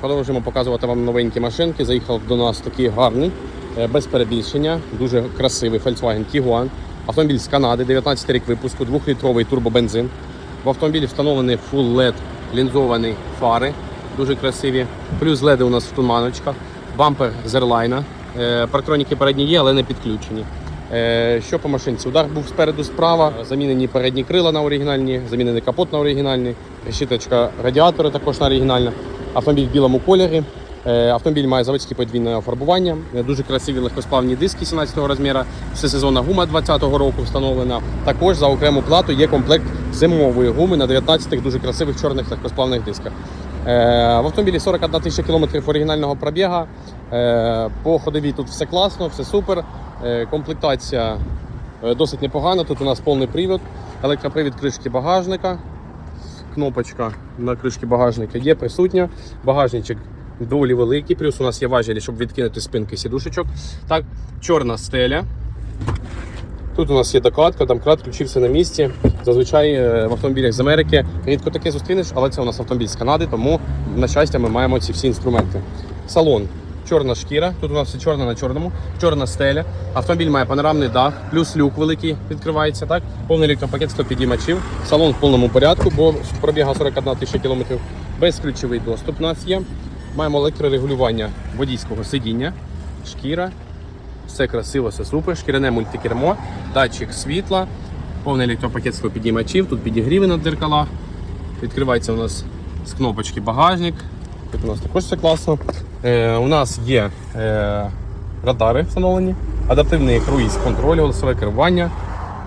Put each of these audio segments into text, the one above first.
Продовжуємо показувати вам новенькі машинки. Заїхав до нас такий гарний, е, без перебільшення, дуже красивий Volkswagen Tiguan. Автомобіль з Канади, 19 рік випуску, 2-літровий турбобензин. В автомобілі встановлений full LED лінзовані фари, дуже красиві. Плюс LED у нас в туманочках, бампер з Airline. Е, Парктроніки передні є, але не підключені. Е, Що по машинці? Удар був спереду справа, замінені передні крила на оригінальні, замінений капот на оригінальний, решіточка радіатора також на оригінальна. Автомобіль в білому кольорі. Е, Автомобіль має заводське подвійне фарбування, Е, дуже красиві легкосплавні диски 17-го розміру, всесезонна гума 20-го року встановлена. Також за окрему плату є комплект зимової гуми на 19 дуже красивих чорних легкосплавних дисках. Е, В автомобілі 41 тисяча кілометрів оригінального пробіга. Е, По ходовій тут все класно, все супер. Комплектація досить непогана. Тут у нас повний привід, електропривід кришки багажника, кнопочка на кришки багажника є присутня. Багажничок доволі великий, плюс у нас є важелі, щоб відкинути спинки сідушечок. Так, чорна стеля. Тут у нас є докладка, там крат включився на місці. Зазвичай е, в автомобілях з Америки рідко таке зустрінеш, але це у нас автомобіль з Канади, тому на щастя ми маємо ці всі інструменти. Салон. Чорна шкіра, тут у нас все чорне на чорному, чорна стеля. Автомобіль має панорамний дах, плюс люк великий відкривається. Так, повний електропакет 100 підіймачів. Салон в повному порядку, бо пробіга 41 тисяча кілометрів. Безключовий доступ у нас є. Маємо електрорегулювання водійського сидіння, шкіра, все красиво, все супер. Шкіряне мультикермо, датчик світла, повний електропакет з підіймачів, тут підігріви на дзеркалах. Відкривається у нас з кнопочки багажник. Тут у нас також все класно. Е, у нас є е, радари встановлені, адаптивний круїз контроль, голосове керування,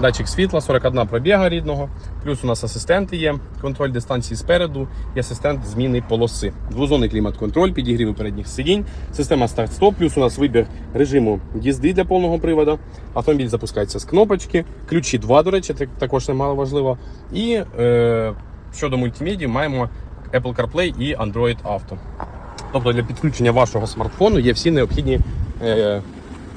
датчик світла, 41 пробіга рідного. Плюс у нас асистенти є, контроль дистанції спереду і асистент зміни полоси. Двозонний клімат-контроль, підігріви передніх сидінь, система старт-стоп, плюс у нас вибір режиму їзди для повного приводу. Автомобіль запускається з кнопочки, ключі 2, до речі, також немало важливо. І е, щодо мультимедії маємо Apple CarPlay і Android Auto. Тобто для підключення вашого смартфону є всі необхідні е,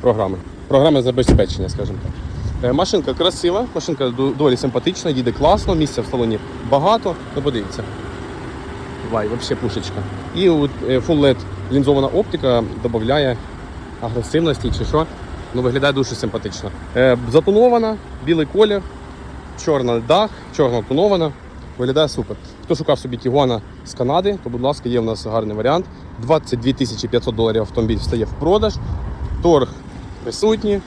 програми. Програми забезпечення, скажімо так. Е, машинка красива, машинка доволі симпатична, їде класно, місця в салоні багато. Ну подивіться. Вай, взагалі пушечка. І от, е, Full LED лінзована оптика додає агресивності чи що. Ну, виглядає дуже симпатично. Е, затонована, білий колір, чорний дах, чорна тонована. Виглядає супер. Хто шукав собі Тігуана з Канади, то, будь ласка, є в нас гарний варіант. 22 тисячі 500 доларів автомобіль встає в продаж. Торг присутній.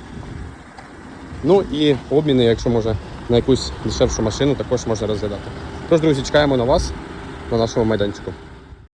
Ну і обміни, якщо може на якусь дешевшу машину, також можна розглядати. Тож, друзі, чекаємо на вас на нашому майданчику.